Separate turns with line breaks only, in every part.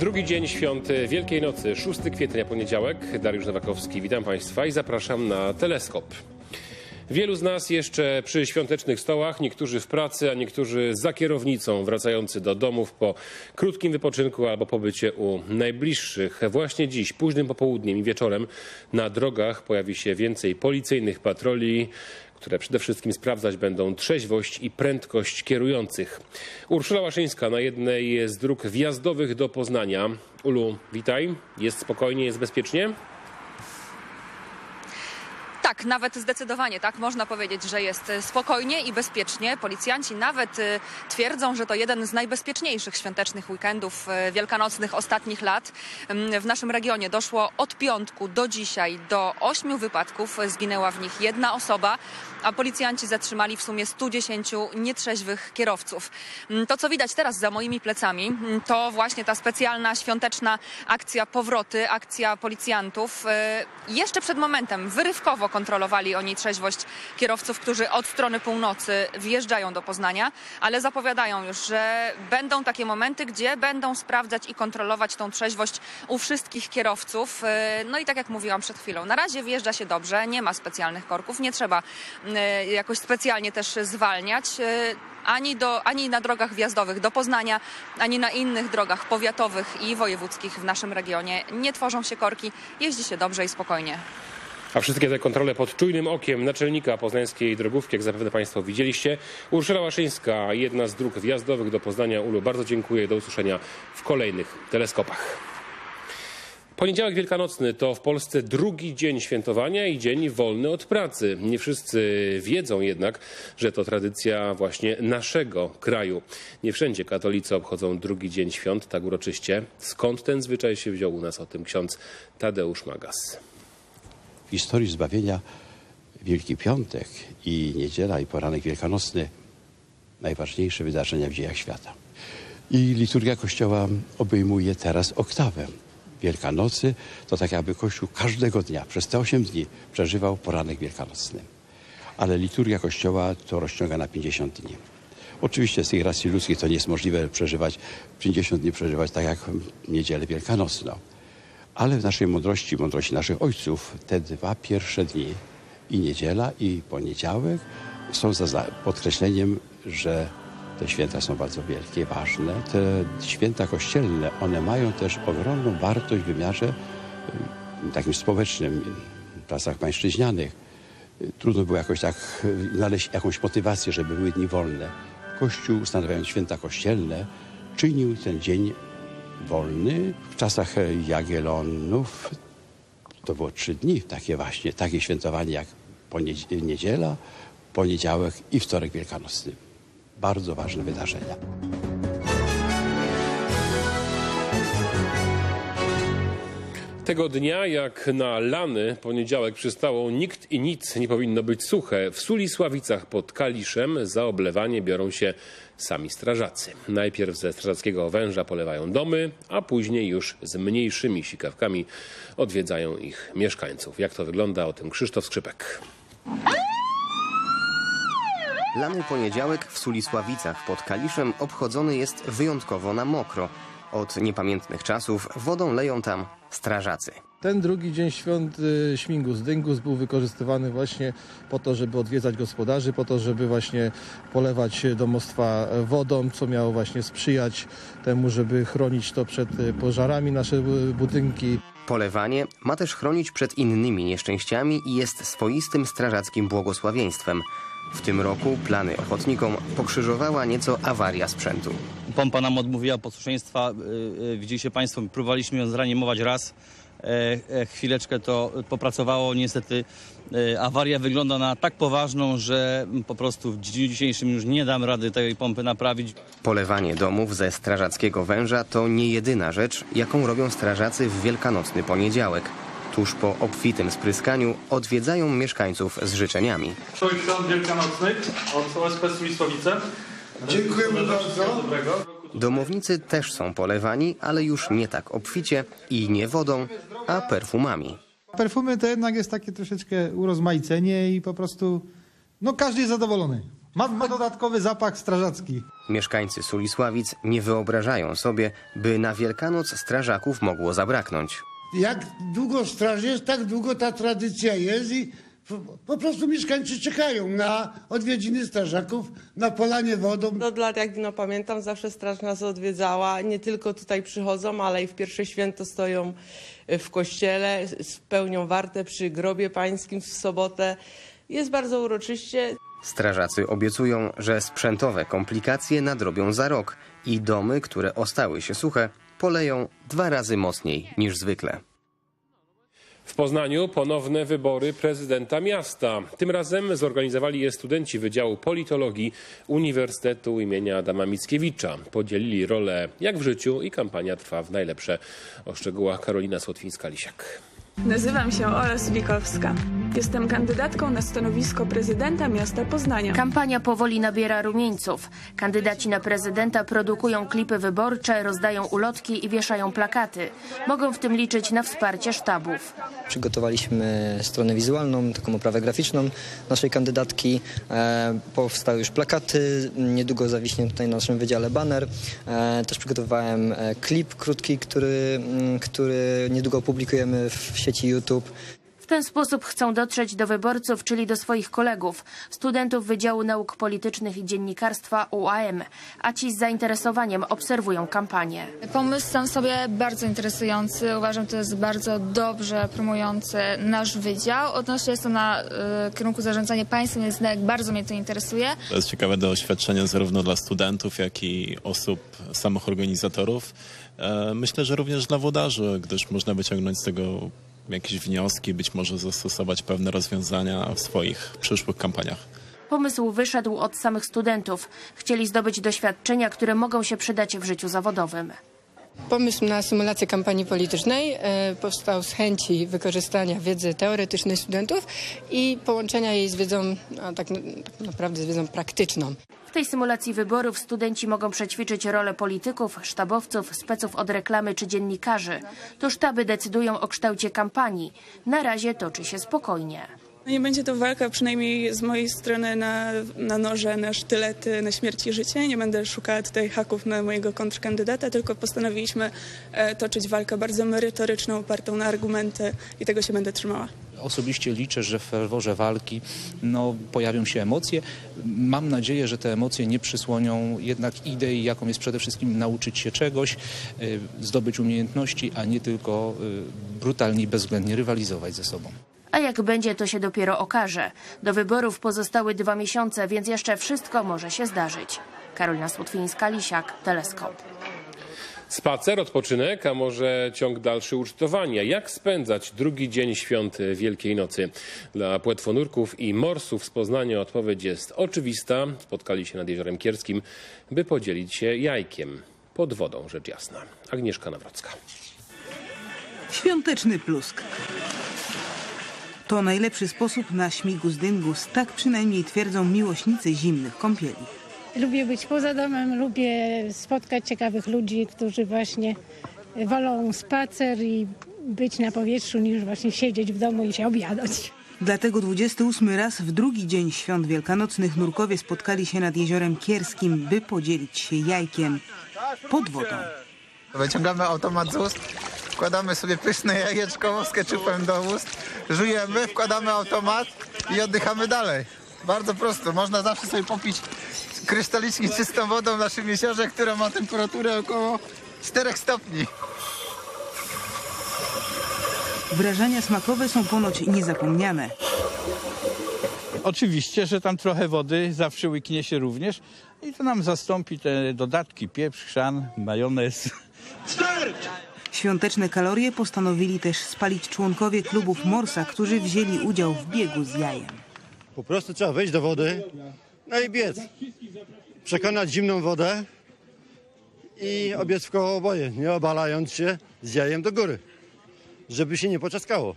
Drugi dzień świąt Wielkiej Nocy, 6 kwietnia, poniedziałek. Dariusz Nowakowski, witam Państwa i zapraszam na teleskop. Wielu z nas jeszcze przy świątecznych stołach, niektórzy w pracy, a niektórzy za kierownicą, wracający do domów po krótkim wypoczynku albo pobycie u najbliższych. Właśnie dziś, późnym popołudniem i wieczorem na drogach pojawi się więcej policyjnych patroli, które przede wszystkim sprawdzać będą trzeźwość i prędkość kierujących. Urszula Łaszyńska na jednej z dróg wjazdowych do Poznania. Ulu, witaj. Jest spokojnie, jest bezpiecznie?
Tak, nawet zdecydowanie tak można powiedzieć, że jest e, spokojnie i bezpiecznie. Policjanci nawet e, twierdzą, że to jeden z najbezpieczniejszych świątecznych weekendów e, wielkanocnych ostatnich lat. Mm, W naszym regionie doszło od piątku do dzisiaj do ośmiu wypadków. Zginęła w nich jedna osoba, a policjanci zatrzymali w sumie 110 nietrzeźwych kierowców. Mm, To, co widać teraz za moimi plecami, mm, to właśnie ta specjalna świąteczna akcja powroty, akcja policjantów. Jeszcze przed momentem wyrywkowo kontrolowali oni trzeźwość kierowców, którzy od strony północy wjeżdżają do Poznania, ale zapowiadają już, że będą takie momenty, gdzie będą sprawdzać i kontrolować tą trzeźwość u wszystkich kierowców. E, No i tak jak mówiłam przed chwilą, na razie wjeżdża się dobrze, nie ma specjalnych korków, nie trzeba e, jakoś specjalnie też zwalniać. e, Ani, do, ani na drogach wjazdowych do Poznania, ani na innych drogach powiatowych i wojewódzkich w naszym regionie nie tworzą się korki, jeździ się dobrze i spokojnie.
A wszystkie te kontrole pod czujnym okiem naczelnika poznańskiej drogówki, jak zapewne Państwo widzieliście. Urszula Łaszyńska, jedna z dróg wjazdowych do Poznania. Ulu, bardzo dziękuję. Do usłyszenia w kolejnych teleskopach. Poniedziałek Wielkanocny to w Polsce drugi dzień świętowania i dzień wolny od pracy. Nie wszyscy wiedzą jednak, że to tradycja właśnie naszego kraju. Nie wszędzie katolicy obchodzą drugi dzień świąt tak uroczyście. Skąd ten zwyczaj się wziął u nas? O tym ksiądz Tadeusz Magas.
Historii zbawienia Wielki Piątek i niedziela i poranek wielkanocny najważniejsze wydarzenia w dziejach świata. I liturgia Kościoła obejmuje teraz oktawę. Wielkanocy to tak jakby Kościół każdego dnia przez te 8 dni przeżywał poranek wielkanocny. Ale liturgia Kościoła to rozciąga na 50 dni. Oczywiście z tych racji ludzkich to nie jest możliwe przeżywać 50 dni przeżywać tak jak niedzielę wielkanocną. Ale w naszej mądrości, mądrości naszych ojców, te dwa pierwsze dni, i niedziela, i poniedziałek, są za podkreśleniem, że te święta są bardzo wielkie, ważne. Te święta kościelne, one mają też ogromną wartość w wymiarze y, takim społecznym, w czasach pańszczyźnianych. Trudno było jakoś tak y, znaleźć jakąś motywację, żeby były dni wolne. Kościół, ustanawiając święta kościelne, czynił ten dzień wolny. W czasach e, Jagiellonów to było trzy dni, takie właśnie, takie świętowanie jak poniedzie- niedziela, poniedziałek i wtorek wielkanocny. Bardzo ważne wydarzenia.
Tego dnia, jak na lany poniedziałek przystało, nikt i nic nie powinno być suche. W Sulisławicach pod Kaliszem za oblewanie biorą się sami strażacy. Najpierw ze strażackiego węża polewają domy, a później już z mniejszymi sikawkami odwiedzają ich mieszkańców. Jak to wygląda? O tym Krzysztof Skrzypek.
Lany poniedziałek w Sulisławicach pod Kaliszem obchodzony jest wyjątkowo na mokro. Od niepamiętnych czasów wodą leją tam strażacy.
Ten drugi dzień świąt y, Śmigus Dyngus był wykorzystywany właśnie po to, żeby odwiedzać gospodarzy, po to, żeby właśnie polewać domostwa wodą, co miało właśnie sprzyjać temu, żeby chronić to przed y, pożarami nasze y, budynki.
Polewanie ma też chronić przed innymi nieszczęściami i jest swoistym strażackim błogosławieństwem. W tym roku plany ochotnikom pokrzyżowała nieco awaria sprzętu.
Pompa nam odmówiła posłuszeństwa. y, y, Widzieliście Państwo, próbowaliśmy ją zreanimować raz. E, e, Chwileczkę to popracowało. Niestety e, awaria wygląda na tak poważną, że po prostu w dniu dzisiejszym już nie dam rady tej pompy naprawić.
Polewanie domów ze strażackiego węża to nie jedyna rzecz, jaką robią strażacy w wielkanocny poniedziałek. Tuż po obfitym spryskaniu odwiedzają mieszkańców z życzeniami.
Wesołych Świąt Wielkanocnych od OSP Sulisławice. Dziękujemy bardzo.
Domownicy też są polewani, ale już nie tak obficie i nie wodą, a perfumami.
Perfumy to jednak jest takie troszeczkę urozmaicenie i po prostu, no każdy jest zadowolony. Ma, ma dodatkowy zapach strażacki.
Mieszkańcy Sulisławic nie wyobrażają sobie, by na Wielkanoc strażaków mogło zabraknąć.
Jak długo straż jest, tak długo ta tradycja jest i po, po prostu mieszkańcy czekają na odwiedziny strażaków, na polanie wodą.
Od lat, jak no pamiętam, zawsze straż nas odwiedzała. Nie tylko tutaj przychodzą, ale i w pierwsze święto stoją w kościele, spełnią wartę przy grobie pańskim w sobotę. Jest bardzo uroczyście.
Strażacy obiecują, że sprzętowe komplikacje nadrobią za rok i domy, które ostały się suche, poleją dwa razy mocniej niż zwykle.
W Poznaniu ponowne wybory prezydenta miasta. Tym razem zorganizowali je studenci Wydziału Politologii Uniwersytetu imienia Adama Mickiewicza. Podzielili rolę jak w życiu i kampania trwa w najlepsze. O szczegółach Karolina Słotwińska-Lisiak.
Nazywam się Ola Sulikowska. Jestem kandydatką na stanowisko prezydenta miasta Poznania.
Kampania powoli nabiera rumieńców. Kandydaci na prezydenta produkują klipy wyborcze, rozdają ulotki i wieszają plakaty. Mogą w tym liczyć na wsparcie sztabów.
Przygotowaliśmy stronę wizualną, taką oprawę graficzną naszej kandydatki. E, powstały już plakaty, niedługo zawiśnie tutaj na naszym wydziale baner. E, też przygotowałem e, klip krótki, który, mm, który niedługo opublikujemy w sieci YouTube.
W ten sposób chcą dotrzeć do wyborców, czyli do swoich kolegów, studentów Wydziału Nauk Politycznych i Dziennikarstwa UAM, a ci z zainteresowaniem obserwują kampanię.
Pomysł sam sobie bardzo interesujący. Uważam, to jest bardzo dobrze promujący nasz wydział. Odnośnie jestem na y, kierunku zarządzania państwem, więc bardzo mnie to interesuje.
To jest ciekawe doświadczenie zarówno dla studentów, jak i osób, samych organizatorów. E, Myślę, że również dla włodarzy, gdyż można wyciągnąć z tego jakieś wnioski, być może zastosować pewne rozwiązania w swoich przyszłych kampaniach.
Pomysł wyszedł od samych studentów. Chcieli zdobyć doświadczenia, które mogą się przydać w życiu zawodowym.
Pomysł na symulację kampanii politycznej e, powstał z chęci wykorzystania wiedzy teoretycznej studentów i połączenia jej z wiedzą, a tak, tak naprawdę z wiedzą praktyczną.
W tej symulacji wyborów studenci mogą przećwiczyć rolę polityków, sztabowców, speców od reklamy czy dziennikarzy. To sztaby decydują o kształcie kampanii. Na razie toczy się spokojnie.
Nie będzie to walka, przynajmniej z mojej strony, na, na noże, na sztylety, na śmierć i życie. Nie będę szukała tutaj haków na mojego kontrkandydata, tylko postanowiliśmy e, toczyć walkę bardzo merytoryczną, opartą na argumenty i tego się będę trzymała.
Osobiście liczę, że w ferworze walki no, pojawią się emocje. Mam nadzieję, że te emocje nie przysłonią jednak idei, jaką jest przede wszystkim nauczyć się czegoś, y, zdobyć umiejętności, a nie tylko y, brutalnie i bezwzględnie rywalizować ze sobą.
A jak będzie, to się dopiero okaże. Do wyborów pozostały dwa miesiące, więc jeszcze wszystko może się zdarzyć. Karolina Słotwińska-Lisiak, Teleskop.
Spacer, odpoczynek, a może ciąg dalszy ucztowania? Jak spędzać drugi dzień świąt Wielkiej Nocy? Dla płetwonurków i morsów z Poznania odpowiedź jest oczywista. Spotkali się nad Jeziorem Kierskim, by podzielić się jajkiem. Pod wodą, rzecz jasna. Agnieszka Nawrocka.
Świąteczny plusk. To najlepszy sposób na śmigus dyngus, tak przynajmniej twierdzą miłośnicy zimnych kąpieli.
Lubię być poza domem, lubię spotkać ciekawych ludzi, którzy właśnie wolą spacer i być na powietrzu niż właśnie siedzieć w domu i się obiadać.
Dlatego 28 raz w drugi dzień świąt wielkanocnych nurkowie spotkali się nad jeziorem Kierskim, by podzielić się jajkiem pod wodą.
Wyciągamy automat z ust, wkładamy sobie pyszne jajeczko z ketchupem do ust, żujemy, wkładamy automat i oddychamy dalej. Bardzo prosto, można zawsze sobie popić krystalicznie czystą wodą w naszym jeziorze, która ma temperaturę około 4 stopni.
Wrażenia smakowe są ponoć niezapomniane.
Oczywiście, że tam trochę wody zawsze łyknie się również i to nam zastąpi te dodatki pieprz, chrzan, majonez.
Świąteczne kalorie postanowili też spalić członkowie klubów Morsa, którzy wzięli udział w biegu z jajem.
Po prostu trzeba wejść do wody, no i biec. Przekonać zimną wodę i obiec w koło oboje, nie obalając się z jajem do góry, żeby się nie poczaskało.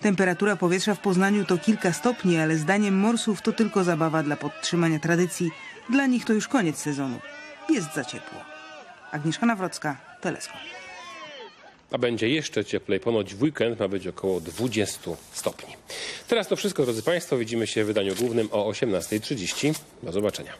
Temperatura powietrza w Poznaniu to kilka stopni, ale zdaniem Morsów to tylko zabawa dla podtrzymania tradycji. Dla nich to już koniec sezonu. Jest za ciepło. Agnieszka Nawrocka, Teleskop.
A będzie jeszcze cieplej. Ponoć w weekend ma być około 20 stopni. Teraz to wszystko, drodzy Państwo. Widzimy się w wydaniu głównym o 18.30. Do zobaczenia.